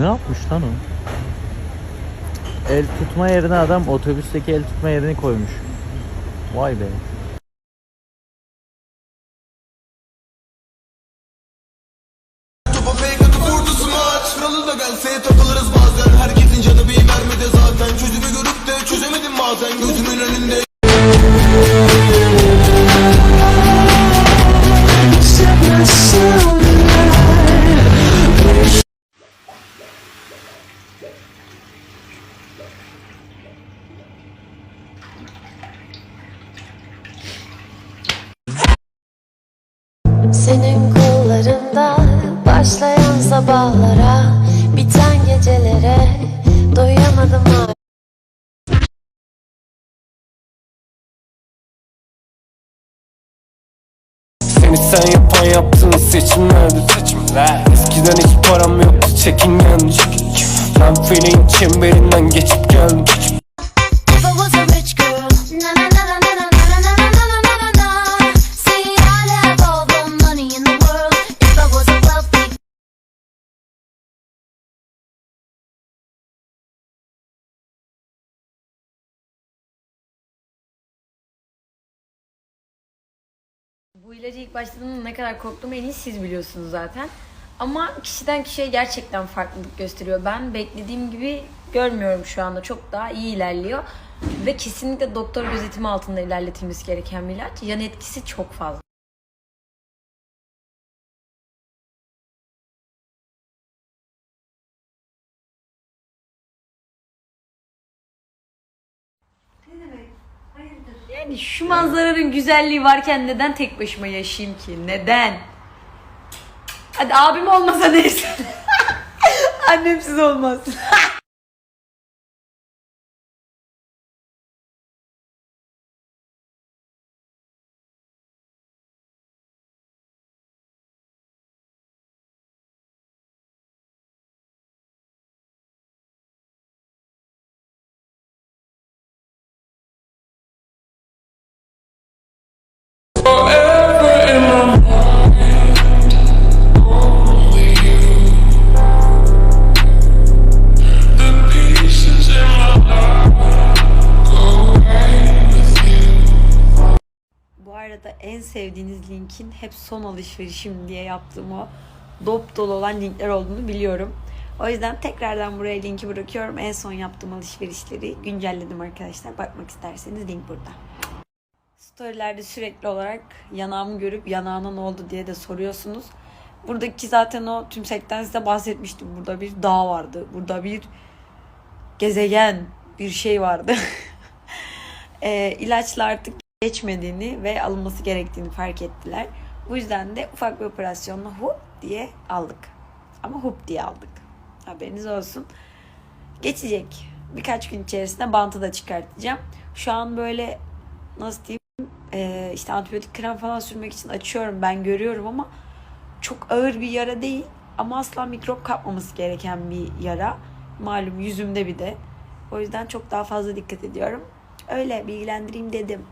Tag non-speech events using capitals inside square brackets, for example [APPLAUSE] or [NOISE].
Ne yapmış lan o? El tutma yerine adam otobüsteki el tutma yerini koymuş. Vay be. Herkesin canı bir vermedi zaten Çözümü görüp de çözemedim bazen Gözümün önünde Senin kollarında başlayan sabahlara Biten gecelere doyamadım hala Seni sen yapan yaptığın seçimlerdi seçimler. Eskiden hiç param yoktu çekingen. Ben feneğin çemberinden geçip geldim Bu ilacı ilk başladığımda ne kadar korktuğumu en iyi siz biliyorsunuz zaten. Ama kişiden kişiye gerçekten farklılık gösteriyor. Ben beklediğim gibi görmüyorum şu anda. Çok daha iyi ilerliyor. Ve kesinlikle doktor gözetimi altında ilerletilmesi gereken bir ilaç. Yan etkisi çok fazla. Yani şu manzaranın güzelliği varken neden tek başıma yaşayayım ki? Neden? Hadi abim olmasa neyse. [LAUGHS] Annemsiz olmaz. [LAUGHS] en sevdiğiniz linkin hep son alışverişim diye yaptığım o dop dolu olan linkler olduğunu biliyorum. O yüzden tekrardan buraya linki bırakıyorum. En son yaptığım alışverişleri güncelledim arkadaşlar. Bakmak isterseniz link burada. Storylerde sürekli olarak yanağımı görüp yanağına ne oldu diye de soruyorsunuz. Buradaki zaten o tümsekten size bahsetmiştim. Burada bir dağ vardı. Burada bir gezegen bir şey vardı. [LAUGHS] e, ilaçla artık geçmediğini ve alınması gerektiğini fark ettiler. Bu yüzden de ufak bir operasyonla hup diye aldık. Ama hup diye aldık. Haberiniz olsun. Geçecek. Birkaç gün içerisinde bantı da çıkartacağım. Şu an böyle nasıl diyeyim e, işte antibiyotik krem falan sürmek için açıyorum ben görüyorum ama çok ağır bir yara değil ama asla mikrop kapmaması gereken bir yara. Malum yüzümde bir de. O yüzden çok daha fazla dikkat ediyorum. Öyle bilgilendireyim dedim.